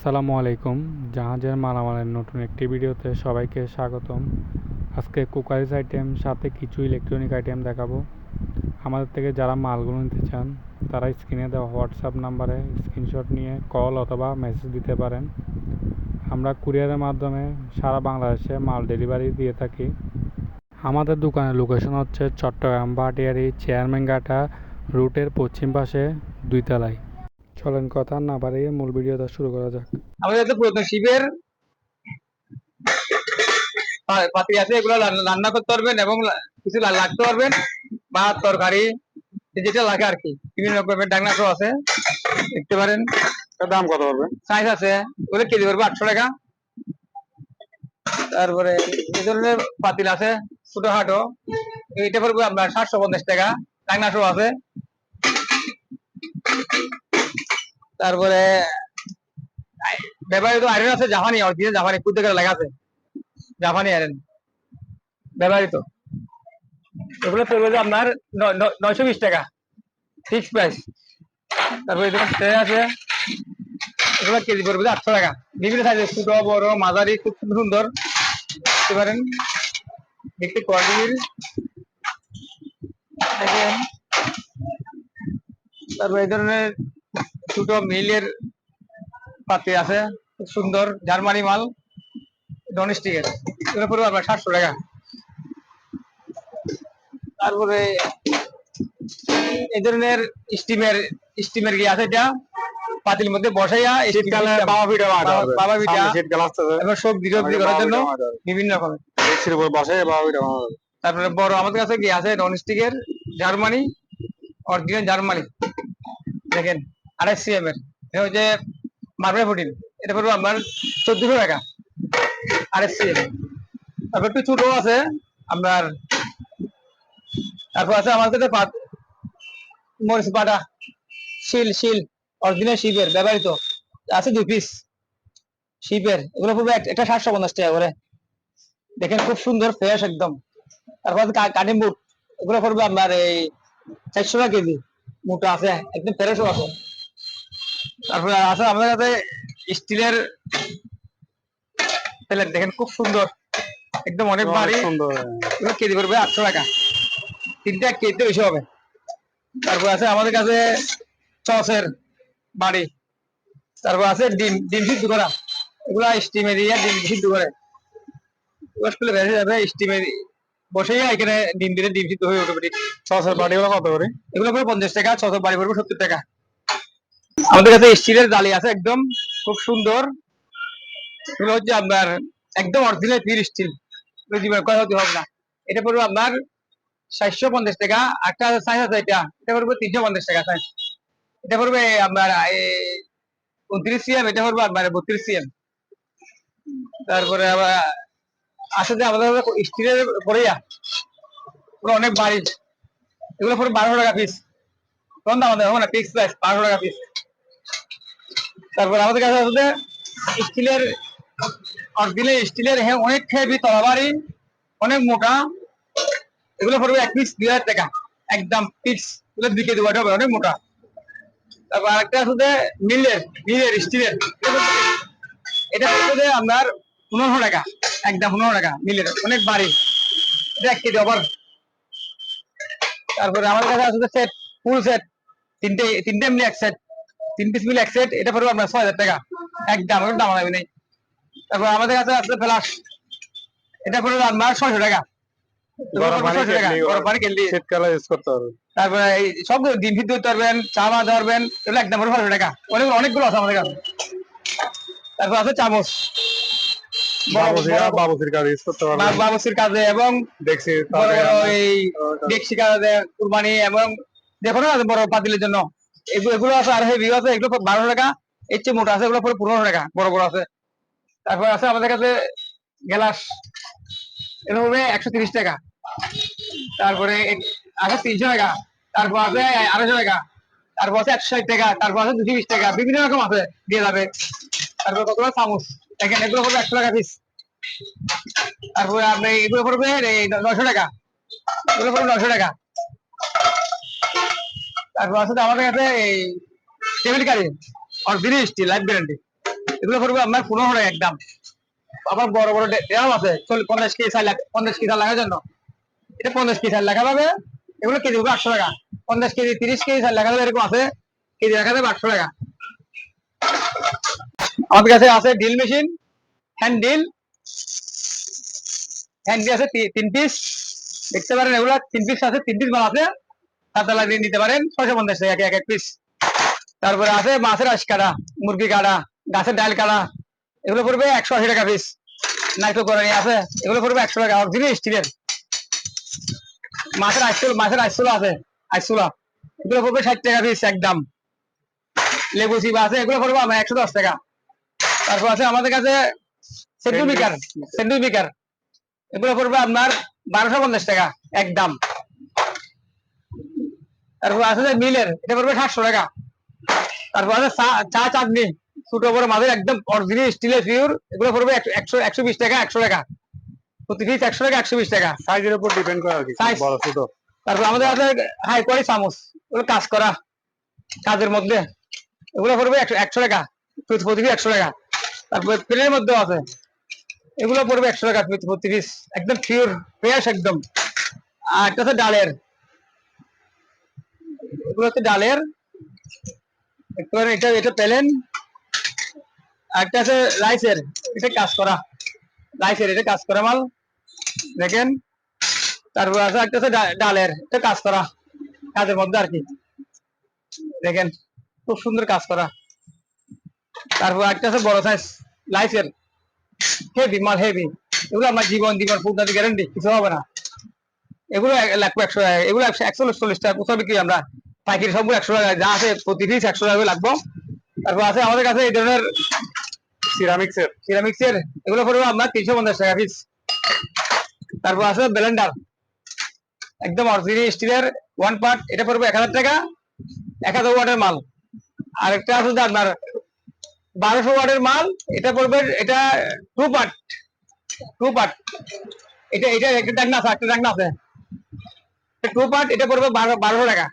আসসালামু আলাইকুম। জাহাজের মালামালের নতুন একটি ভিডিওতে সবাইকে স্বাগতম। আজকে কুকারিজ আইটেম, সাথে কিছু ইলেকট্রনিক আইটেম দেখাবো। আমাদের থেকে যারা মালগুলো নিতে চান, তারা স্ক্রিনে দেওয়া হোয়াটসঅ্যাপ নাম্বারে স্ক্রিনশট নিয়ে কল অথবা মেসেজ দিতে পারেন। আমরা কুরিয়ারের মাধ্যমে সারা বাংলাদেশে মাল ডেলিভারি দিয়ে থাকি। আমাদের দোকানের লোকেশন হচ্ছে চট্টগ্রাম ভাটিয়ারি চেয়ারম্যান গাটা রুটের পশ্চিম পাশে দুই তলায় চলেন কথা না বাড়িয়ে মূল ভিডিওটা শুরু করা যাক। আমাদের তো পুরাতন শিবের পাতি আছে এগুলো রান্না- করতে পারবেন এবং কিছু লাগতে পারবেন। ভাত তরকারি যেটা লাগে আর কি। বিভিন্ন রকমের ডাকনা সহ আছে দেখতে পারেন। দাম কত পড়বে? সাইজ আছে ওগুলো কেজি পড়বে আটশো টাকা। তারপরে এই ধরনের পাতিল আছে ছোট হাটো এইটা পড়বে আপনার সাতশো পঞ্চাশ টাকা ডাকনা সহ আছে। তারপরে ব্যবহৃত আয়রন আছে, জাপানি অরিজিনাল জাপানি কুদ্দে করে লেখা আছে। জাপানি আয়রন ব্যবহৃত এগুলো পড়বে আপনার নয়শো বিশ টাকা। ফিক্স প্রাইস তারপরে এখানে ট্রে আছে। এগুলো কেজি পড়বে আটশো টাকা। বিভিন্ন সাইজের ছোট, বড় মাঝারি খুব সুন্দর দেখতে পারেন দেখতে কোয়ালিটির দেখেন তারপর এই ধরনের ছোট মিলের পাতি আছে সুন্দর জার্মানি মাল ডোমেস্টিকের এগুলো পড়বে আপনার সাতশো টাকা। তারপরে এই ধরনের স্টিমের স্টিমের কি আছে এটা। পাতির মধ্যে বসাইয়া শীতকালে বাবা পিঠা বাবা- পিঠা। শীতকাল আসতেছে এবং সবজি টবজি করার জন্য বিভিন্ন রকমের ডেক্সির উপর বসে বাবা পিঠা তারপরে বড় আমাদের কাছে কি আছে ননস্টিকের জার্মানি অরিজিনাল জার্মানি। দেখেন। আড়াই সিএম এর। এটা হচ্ছে মার্বেল ফুটিন এটা পড়বে আপনার চোদ্দশো টাকা। আড়াই সিএম তারপর একটু ছোট আছে আপনার তারপর আছে আমার কাছে পাত- মরিচ বাটা, শিল শিল অরিজিনাল শিপের ব্যবহৃত। আছে দুই পিস শিপের এগুলো পড়বে একটা সাতশো পঞ্চাশ টাকা করে। দেখেন খুব সুন্দর ফ্রেশ একদম। তারপর আছে কা- কাটিং বুট। এগুলো পড়বে আপনার এই চারশো টাকা কেজি। মোটা আছে, একদম ফ্রেশও আছে। তারপরে আছে আমাদের কাছে স্টিলের প্লেট দেখেন খুব সুন্দর। একদম অনেক ভারী। সুন্দর। কেজি পড়বে আটশো টাকা। তিনটা কেজিতে বেশি হবে। তারপর আছে আমাদের কাছে সসের বাড়ি। তারপর আছে ডিম ডিম সিদ্ধ করা। এগুলা স্টিমে দিয়ে ডিম সিদ্ধ করে। করলে ভেসে যাবে স্টিমে বসেই এখানে ডিম দিলে ডিম সিদ্ধ হয়ে ঠিক সসের বাটিগুলো কত করে? এগুলো পড়বে পঞ্চাশ টাকা ছশো বাড়ি পড়বে সত্তর টাকা। আমাদের কাছে স্টিলের জালি আছে একদম, খুব সুন্দর। এগুলো হচ্ছে আপনার একদম অরিজিনাল পিওর স্টিল হতে হবে না। এটা পড়বে আপনার চারশো পঞ্চাশ টাকা, একটা সাইজ আছে এটা এটা পড়বে তিনশো পঞ্চাশ টাকা সাইজ এটা পড়বে আপনার উনত্রিশ সিএম এটা পড়বে আপনার বত্রিশ সিএম তারপরে আবার আছে যে আমাদের স্টিলের ওগুলো অনেক বাড়ি এগুলো পড়বে বারোশো টাকা পিস দাম আমাদের হবে না ফিক্স প্রাইস বারোশো টাকা পিস তারপর আমাদের কাছে আছে স্টিলের অরিজিনাল স্টিলের হ্যাঁ অনেক হেভি তলাবাড়ি, অনেক মোটা। এগুলো পড়বে এক পিস দুই হাজার টাকা। একদম ফিক্স এগুলো দুই কেজি ওয়াট হবে অনেক মোটা। তারপর আরেকটা আছে মিলের মিলের স্টিলের। এটা পড়বে আপনার পনেরোশো টাকা। একদম পনেরো টাকা মিলের। অনেক বাড়ি। এটা এক কেজি ওভার তারপরে আমাদের কাছে আছে সেট ফুল সেট তিনটে তিনটে মিলে এক সেট তিন পিস মিলে এক সেট এটা পড়বে আপনার ছয় হাজার টাকা। একদম ওর দাম লাগবে নেই। তারপর আমাদের কাছে আছে ফ্লাশ এটা পড়বে আপনার ছয়শো টাকা। গরম পানি 600 টাকা, কেটলি গরম পানি কেটলি শীতকালে ইউজ করতে পারবে তারপরে এই ডিম সিদ্ধ করতে পারবেন চা বানাতে পারবেন এগুলো একদম পড়বে টাকা। অনেক অনেকগুলো আছে আমাদের কাছে। তারপর আছে চামচ। বাবুসিরা কাজ এবং দেখছি কুরবানি এবং যে কোনো বড় পাতিলের জন্য। এগুলো আছে আর হেভি আছে, এগুলো বারোশো টাকা। এর চেয়ে মোটা আছে, এগুলো পরে পনেরোশো টাকা বড় বড় আছে। তারপর আছে আমাদের কাছে গ্লাস। এগুলো হবে একশো তিরিশ টাকা। তারপরে আছে তিনশো টাকা। তারপর আছে আড়াইশো টাকা। তারপর আছে একশো ষাট টাকা। তারপর আছে দুশো বিশ টাকা। বিভিন্ন রকম আছে, দিয়ে যাবে। তারপর কতগুলো চামচ। দেখেন, এগুলো পড়বে একশো টাকা পিস তারপরে আপনি এগুলো পড়বে নশো টাকা। এগুলো পড়বে নশো টাকা। আমাদের কাছে এই টেবিল স্টিল লাইফ গ্যারান্টি এগুলো আপনার পনেরো টাকা একদম। আবার বড় বড় ড্রাম আছে পঞ্চাশ কেজি চার পঞ্চাশ কেজি চার লাখের জন্য। এটা পঞ্চাশ কেজি পাবে এগুলো কেজি হবে আটশো টাকা। পঞ্চাশ কেজি, তিরিশ কেজি এরকম আছে। কেজি রাখা যাবে আটশো টাকা। আমাদের কাছে আছে ডিল মেশিন হ্যান্ড ডিল আছে তিন পিস দেখতে পারেন এগুলা, তিন পিস আছে, তিন পিস মাল আছে। সাতটা লাগিয়ে নিতে পারেন। ছয়শো পঞ্চাশ টাকা এক এক পিস তারপরে আছে মাছের আশ কাটা মুরগি কাটা গাছের ডাল কাটা। এগুলো পড়বে একশো আশি টাকা পিস নাইট্রো করানি আছে। এগুলো পড়বে একশো টাকা। অরিজিনাল স্টিলের। মাছের আইসুল মাছের আইসুলা আছে। আইসুলা এগুলো পড়বে ষাট টাকা পিস একদম। লেবু চিবা আছে। এগুলো পড়বে আমার একশো দশ টাকা। তারপর আছে আমাদের কাছে সেন্টু বিকার সেন্টু বিকার এগুলো পড়বে আপনার বারোশো পঞ্চাশ টাকা একদম। তারপর আছে যে মিলের এটা পড়বে সাতশো টাকা। তারপর আছে চা- চা চাটনি ছোট বড় একদম অরিজিনাল স্টিলের পিওর এগুলো পড়বে একশো- একশো বিশ টাকা একশো টাকা। প্রতি পিস একশো টাকা একশো বিশ টাকা। সাইজের উপর ডিপেন্ড করে কি বড় ছোট। তারপর আমাদের আছে হাই কোয়ালিটি চামচ ওগুলো কাজ করা কাজের মধ্যে। এগুলো পড়বে একশো একশো টাকা প্রতি প্রতি একশো টাকা। তারপর প্লেনের মধ্যেও আছে। এগুলো পড়বে একশো টাকা প্রতি পিস একদম পিওর ফ্রেশ একদম। আর একটা হচ্ছে ডালের। হচ্ছে ডালের। এটা এটা পেলেন। একটা আছে রাইসের, এটা কাজ করা। রাইসের, এটা কাজ করা মাল। দেখেন। তারপর আছে একটা ডালের, এটা কাজ করা। কাজের মধ্যে আর কি। দেখেন, খুব সুন্দর কাজ করা। তারপর একটা আছে বড় সাইজ লাইফের হেভি মাল হেভি এগুলো আমার জীবন জীবন ফুটনাতি গ্যারান্টি কিছু হবে না। এগুলো লাগবে একশো, এগুলো একশো একশো চল্লিশ টাকা কোথাও বিক্রি আমরা। পাইকারি সবগুলো একশো টাকা, যা আছে প্রতি পিস একশো টাকা লাগবো। তারপর আছে আমাদের কাছে এই ধরনের সিরামিক্সের সিরামিক্সের এগুলো পড়বে আপনার তিনশো পঞ্চাশ টাকা পিস তারপর আছে ব্লেন্ডার একদম অরিজিনাল স্টিলের ওয়ান পার্ট এটা পড়বে এক হাজার টাকা। এক হাজার ওয়াটের মাল। আর একটা আছে আপনার বারোশো ওয়াটের মাল, এটা পড়বে, এটা টু পার্ট টু পার্ট এটা এটা একটা ডাকনা আছে, একটা ডাকনা আছে। টু পার্ট এটা পড়বে বারো, বারোশো টাকা।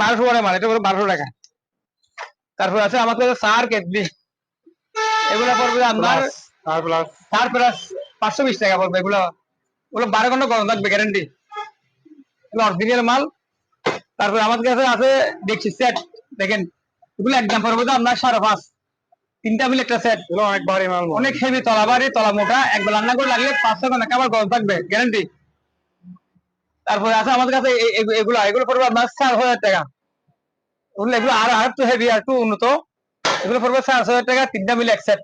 বারোশো ওয়াটের মাল এটা বারোশো টাকা। তারপর আছে আমার কাছে সার কেটলি এগুলো পড়বে আপনার আর প্লাস পাঁচশো বিশ টাকা পড়বে এগুলো। ওগুলো বারো ঘণ্টা গরম থাকবে গ্যারান্টি অরিজিনাল মাল। তারপরে আমাদের কাছে আছে দেখছি সেট দেখেন। এগুলো একদম পড়বে তো আপনার সাড়ে পাঁচ। তিনটা মিলে একটা সেট অনেক ভারী মাল অনেক হেভি তলা বাড়ি তলা মোটা একবার রান্না করে লাগলে পাঁচশো ছয় ঘণ্টা খাবার গরম থাকবে গ্যারান্টি তারপরে আছে আমাদের কাছে এগুলো এগুলো পড়বে আপনার চার হাজার টাকা। এগুলো এগুলো আর আর একটু হেভি আর একটু উন্নত। এগুলো পড়বে চার হাজার টাকা, তিনটা মিলে এক সেট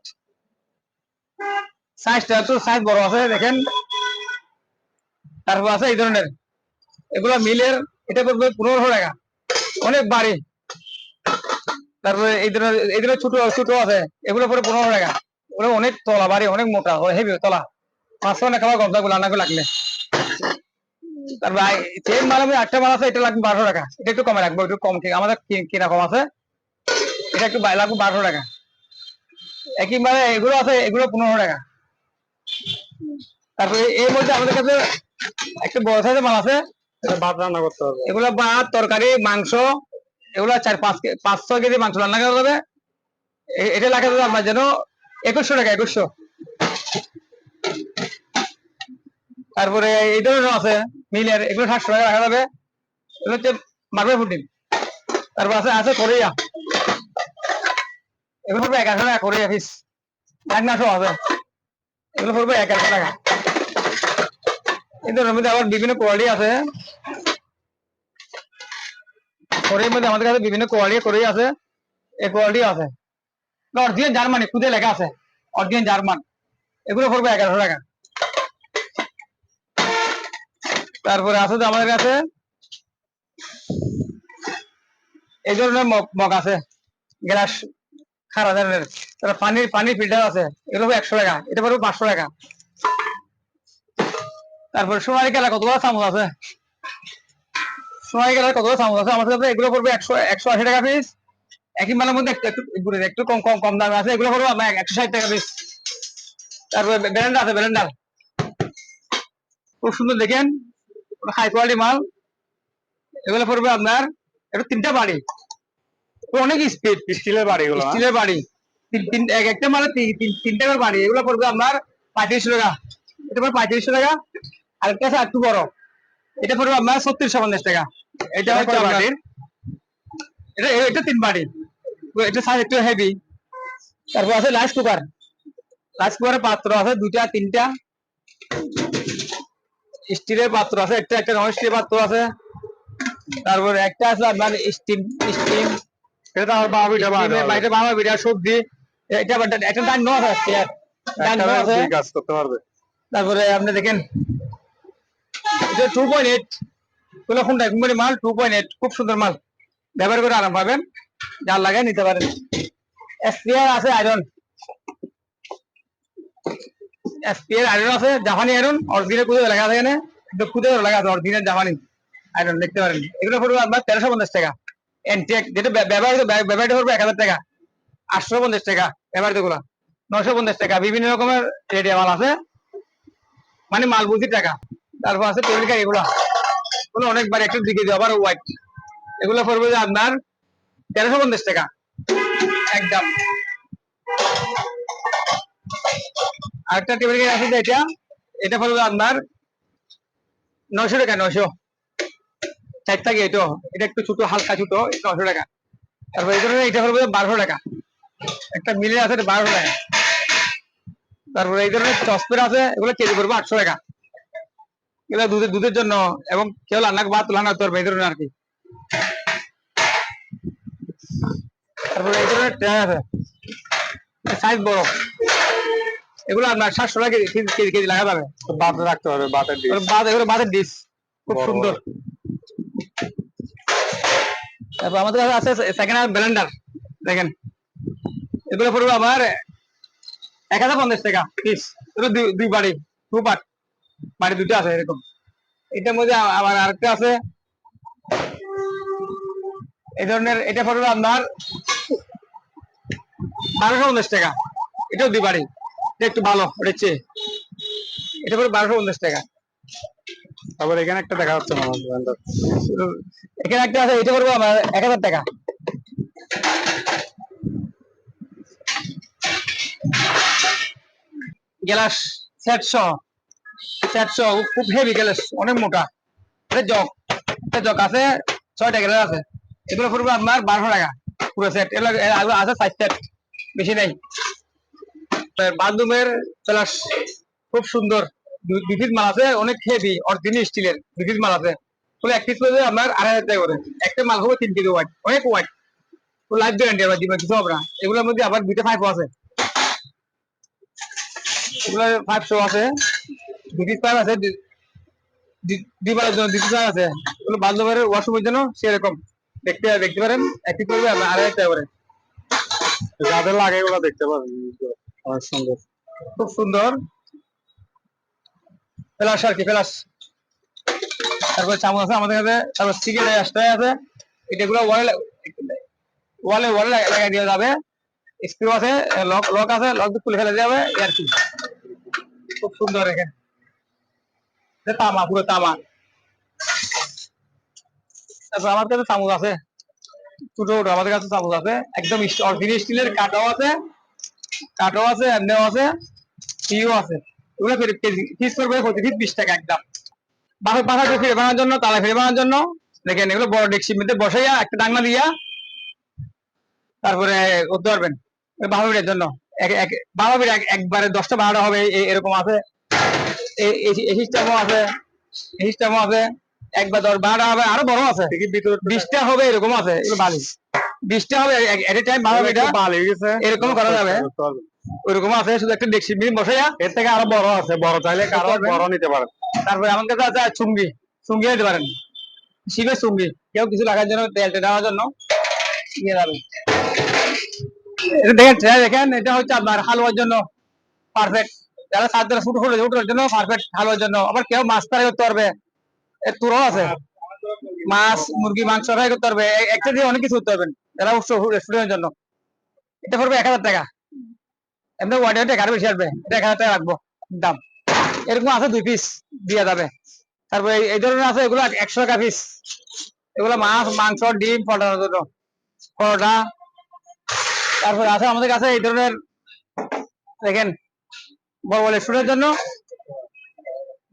সাইজটা একটু সাইজ বড় আছে, দেখেন। তারপর আছে এই ধরনের। এগুলো মিলের, এটা পড়বে পনেরোশো টাকা। অনেক বাড়ি। তারপরে এই ধরনের এই ধরনের ছোট ছোট আছে। এগুলো পরে পনেরো টাকা। ওগুলো অনেক তলা বাড়ি, অনেক মোটা হেভি তলা। পাঁচশো টাকা খাবার গবদা গুলো রান্না লাগলে তারপরে চেন মাল আমি একটা মাল আছে এটা লাগবে বারোশো টাকা। এটা একটু কমে রাখব একটু কম ঠিক আমাদের কি- কম আছে। এটা একটু লাগবে বারোশো টাকা। একই এগুলো আছে এগুলো পনেরো টাকা। তারপরে এর মধ্যে আমাদের কাছে একটা বড় সাইজের মাল আছে। ভাত রান্না করতে হবে। এগুলো ভাত তরকারি মাংস এগুলো চার পাঁচ ছয় কেজি মাংস রান্না করা যাবে। এটা লাগা যাবে আপনার যেন একুশশো টাকা একুশশো। তারপরে এই ধরনের আছে। মিলের এগুলো সাতশো টাকা রাখা যাবে। এগুলো হচ্ছে মার্বেল ফুটিং তারপর আছে আছে কোরিয়া। এগুলো পড়বে এগারোশো টাকা কোরিয়া পিস এক মাসও আছে এগুলো পড়বে এগারোশো টাকা। ধরনের মধ্যে আবার বিভিন্ন কোয়ালিটি আছে। কোরিয়ার মধ্যে আমাদের কাছে বিভিন্ন কোয়ালিটি কোরিয়া আছে। এই কোয়ালিটি আছে। অরিজিনাল জার্মানি খুদে লেখা আছে। অরিজিনাল জার্মান এগুলো পড়বে এগারোশো টাকা। তারপরে আছে যে আমাদের কাছে। এই ধরনের মগ- আছে। গ্লাস খারাপ ধরনের। তারপর পানির পানির ফিল্টার আছে। এগুলো একশো টাকা। এটা পড়বে পাঁচশো টাকা। তারপর সোনালী খেলা কতগুলো চামচ আছে? সোনালী খেলার কতগুলো চামচ আছে? আমাদের কাছে এগুলো পড়বে একশো একশো আশি টাকা পিস একই মালের মধ্যে একটু একটু কম কম কম দামে আছে। এগুলো পড়বে আপনার একশো ষাট টাকা পিস তারপরে ব্যালেন্ডার আছে ব্যালেন্ডার খুব সুন্দর দেখেন। হাই কোয়ালিটি মাল। এগুলো পড়বে আপনার একটু তিনটা বাড়ি। অনেক স্পিড স্টিলের বাড়ি এগুলো হ্যাঁ? স্টিলের বাড়ি। তিন তিন এক একটা মানে তিন- তিন- তিনটা করে বাড়ি। এগুলো পড়বে আপনার পঁয়ত্রিশশো টাকা। এটা পড়বে পঁয়ত্রিশশো টাকা। আরেকটা আছে একটু বড়। এটা পড়বে আপনার ছত্রিশশো পঞ্চাশ টাকা। এটা হচ্ছে বাটির? এটা এটা তিন বাড়ি। এটা সাইজ একটু হেভি তারপর আছে রাইস কুকার রাইস কুকারের পাত্র আছে দুইটা তিনটা। স্টিলের পাত্র আছে একটা একটা নন স্টিলের পাত্র আছে। তারপরে একটা আছে আপনার স্টিম স্টিম এটা আর বাবিটা স্টিমের বাইরে বাবা বিড়া সবজি। এটা আবার একটা- ডান ডান আছে। কাজ করতে পারবে। তারপরে আপনি দেখেন এটা টু পয়েন্ট এইট কোন কোনটা কোম্পানি মাল টু পয়েন্ট এইট খুব সুন্দর মাল। ব্যবহার করে আরাম পাবেন যার লাগে নিতে পারেন। এসপিআর আছে আয়রন এসপিআর আয়রন আছে জাপানি আয়রন অরিজিনাল কুদে লেখা আছে এখানে কিন্তু কুদে লেখা আছে অরিজিনাল জাপানি আয়রন দেখতে পারেন। এগুলো পড়বে আপনার তেরোশো পঞ্চাশ টাকা। এনটেক যেটা ব্যবহৃত ব্যবহৃত করবে এক হাজার টাকা। আটশো পঞ্চাশ টাকা, ব্যবহৃতগুলো। নশো পঞ্চাশ টাকা, বিভিন্ন রকমের রেডিয়া মাল আছে। মানে মাল বুঝি টাকা। তারপর আছে টেবিল কার এগুলা। এগুলো অনেকবার একটু দিকে দিও, আবার হোয়াইট এগুলো পড়বে যে আপনার তেরোশো পঞ্চাশ টাকা। একদম। আরেকটা টেবিল কার আছে এটা এটা পড়বে আপনার নশো টাকা নশো চার থাকে এটা এটা একটু ছোট, হালকা ছোট নশো টাকা। তারপর এই ধরনের এটা পড়বে বারোশো টাকা। একটা মিলে আছে বারোশো টাকা। তারপরে এই ধরনের চসপেন আছে, এগুলো কেজি পড়বে আটশো টাকা। এগুলো দুধের দুধের জন্য, এবং কেউ রান্না ভাত রান্না করতে পারবে, এই ধরনের আর কি। তারপরে এই ধরনের ট্রে আছে। সাইজ বড়। এগুলো আপনার সাতশো টাকা কেজি কেজি- লাগা যাবে। বাতে রাখতে পারবে বাতের ডিশ। এগুলো এগুলো ডিশ। খুব সুন্দর। তারপর আমাদের কাছে আছে সেকেন্ড হ্যান্ড ব্লেন্ডার দেখেন। এগুলো পড়বে আমার এক হাজার পঞ্চাশ টাকা পিস এগুলো দুই- বাড়ি টু পার্ট বাড়ি দুটো আছে এরকম। এটার মধ্যে আবার আরেকটা আছে। এই ধরনের এটা পড়বে আপনার বারোশো পঞ্চাশ টাকা। এটাও দুই বাড়ি। একটু ভালো ওটা চেয়ে এটা পড়বে বারোশো পঞ্চাশ টাকা। তারপর এখানে একটা দেখা যাচ্ছে না। এখানে একটা আছে এটা পড়বে আমার এক হাজার টাকা। গ্লাস সেট সহ সেট সহ খুব হেভি গ্লাস অনেক মোটা। এটা জগ এটা জগ আছে ছয়টা গ্লাস আছে। এগুলো পড়বে আপনার বারোশো টাকা পুরো সেট এগুলো আছে সাইজ সেট বেশি নেই। বাথরুমের প্লাস খুব সুন্দর। পিস মাল আছে, অনেক হেভি অরিজিনাল স্টিলের পিস মাল আছে। এক পিস করবে আপনার আড়াই হাজার টাকা করে। একটা মাল হবে তিন কেজি ওয়াট অনেক ওয়াট লাইফ গ্যারান্টি আবার দিবে, কিছু হবে না। এগুলোর মধ্যে আবার দুইটা ফাইভ আছে। এগুলো ফাইভ শো আছে। পিস পাইপ আছে দিবারের জন্য পাইপ আছে। এগুলো বান্ধবের ওয়াশরুমের জন্য সেরকম। দেখতে দেখতে পারেন, এক পিস করবে আপনার আড়াই হাজার টাকা করে। যাদের লাগে এগুলো দেখতে পারেন অনেক সুন্দর। খুব সুন্দর। ফেলাস আর কি, ফেলাস। তারপর চামচ আছে আমাদের কাছে। তারপর সিগারেট এক্সট্রা আছে। এটাগুলো ওয়ালে ওয়ালে ওয়ালে লাগাই দেওয়া যাবে। স্ক্রু আছে লক লক আছে লক খুলে ফেলে দেওয়া যাবে। আর কি। খুব সুন্দর এখানে। এটা তামা, পুরো তামা। তারপর আমার কাছে চামচ আছে। ছোট আমাদের কাছে চামচ আছে। একদম অরিজিনাল স্টিলের কাটাও আছে। কাটাও আছে এমনিও আছে পিও আছে। এগুলো ফিস করবে প্রতি পিস বিশ টাকা একদম। বাসা বাসাটা ফিরে বানানোর জন্য তালা ফিরে বানানোর জন্য দেখেন এগুলো বড় ডেক্সির মধ্যে বসাইয়া একটা ডাংনা দিয়া তারপরে করতে পারবেন। বাবা বিড়ের জন্য। বিড়ে এক- একবারে দশটা বারোটা হবে এরকম আছে। এই সিস্টেমও আছে এই সিস্টেমও আছে। একবার দশ বারোটা হবে আরও বড় আছে। বিশটা হবে এরকম আছে এগুলো বালি। বিশটা হবে এট। এ টাইম গেছে। এরকম করা যাবে? ওইরকম আছে শুধু একটা ডেক্সি বসাইয়া এর থেকে আরও বড় আছে বড় চাইলে বড় নিতে পারেন। তারপরে আমার কাছে আছে চুঙ্গি। চুঙ্গি নিতে পারেন। শিবের চুঙ্গি। কেউ কিছু লাগার জন্য তেল জন্য নিয়ে যাবে। দেখেন ট্রে দেখেন এটা হচ্ছে আপনার হালুয়ার জন্য পারফেক্ট যারা সাত যারা উঠার জন্য পারফেক্ট হালুয়ার জন্য। আবার কেউ মাছ ফ্রাই করতে পারবে। এর তুরো আছে। মাছ মুরগি মাংস করতে পারবে। একটা দিয়ে অনেক কিছু করতে পারবেন। যারা রেস্টুরেন্টের জন্য। এটা পড়বে এক হাজার টাকা। এমনি ওয়ার্ডে আরও বেশি আসবে। এটা এক হাজার টাকা রাখব, দাম। এরকম আছে দুই পিস দিয়া যাবে। তারপরে এই- ধরনের আছে, এগুলো একশো টাকা পিস এগুলো মাছ, মাংস, ডিম পটানোর জন্য। পরোটা। তারপর আছে আমাদের কাছে এই ধরনের, দেখেন, বড় বড় রেস্টুরেন্টের জন্য।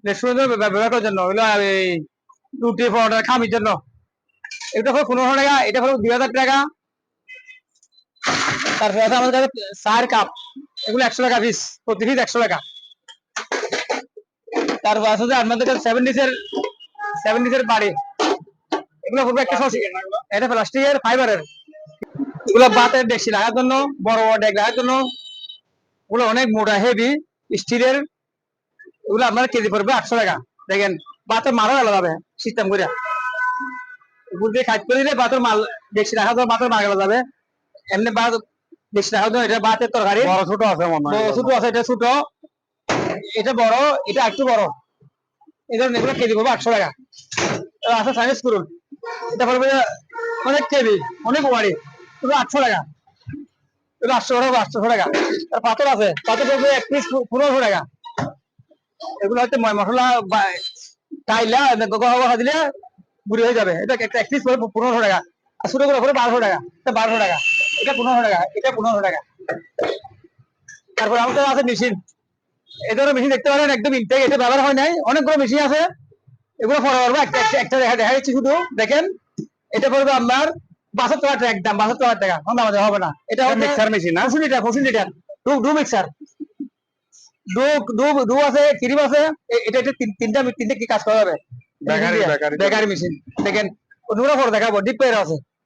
রেস্টুরেন্টের ব্যবহার করার জন্য। হলো এই, রুটি, পরোটা, খামির জন্য। এটা হলো পনেরোশো টাকা, এটা হলো দুই হাজার টাকা। তারপরে আছে আমাদের কাছে চার কাপ এগুলো একশো টাকা পিস প্রতি পিস একশো টাকা। তারপর আছে যে আমাদের কাছে সেভেন ডিসের সেভেন ডিসের বাড়ি। এগুলো পড়বে একটা সস এটা প্লাস্টিকের ফাইবারের এগুলো বাতের ডেকসি লাগার জন্য, বড় বড় ডেক লাগার জন্য। ওগুলো অনেক মোটা হেভি স্টিলের এগুলো আপনার কেজি পড়বে আটশো টাকা। দেখেন, বাতের মারও গেল যাবে সিস্টেম করে। উপর দিয়ে করে দিলে বাতের মাল ডেকসি রাখা যাবে বাতের মার গেল যাবে এমনি বাত এটা বাতের তরকারি। বড় ছোট আছে মনে হয় ছোট আছে এটা ছোট। এটা বড় এটা একটু বড়। এই ধরনের এগুলো কেজি পড়বে আটশো টাকা। এবার আছে সাইনিস করুন এটা পড়বে অনেক কেজি অনেক ওয়ারি এগুলো আটশো টাকা। আটশো টাকা আটশো টাকা। আর পাথর আছে পাথর পড়বে এক পিস পনেরোশো টাকা। এগুলো হচ্ছে ময় মশলা বা টাইলা গহা দিলে বুড়ি হয়ে যাবে। এটা এক পিস পড়বে পনেরোশো টাকা। আর ছোট করে পড়বে বারোশো টাকা। এটা বারোশো টাকা। এটা পনেরোশো টাকা এটা পনেরোশো টাকা। তারপর আমাদের আছে মেশিন। ধরনের মেশিন দেখতে পারেন একদম ইনটেক এটা ব্যবহার হয় নাই। অনেকগুলো মেশিন আছে। এগুলো পরে পারব একটা একটা- দেখা দেখা যাচ্ছে শুধু। দেখেন এটা পড়বে আপনার বাসের টাকা ট্র্যাক দাম বাসের টাকা। হবে না। এটা হচ্ছে মিক্সার মেশিন না? Litre litre. ডু ডু মিক্সার ডু ডু ডু আছে ক্রিম আছে। এটা এটা তিন- তিনটা তিনটা কি কাজ করা যাবে? বেকারি- মেশিন দেখেন অন্যগুলো পরে দেখাবো। ডিপ আছে।